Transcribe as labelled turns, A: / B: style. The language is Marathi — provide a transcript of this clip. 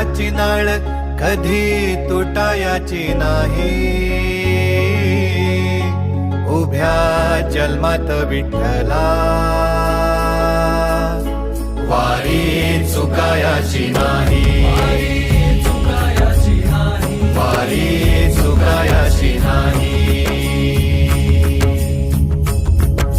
A: कराची नाळ कधी तुटायाची नाही. उभ्या जन्मात विठ्ठला वारी चुकायाची नाही.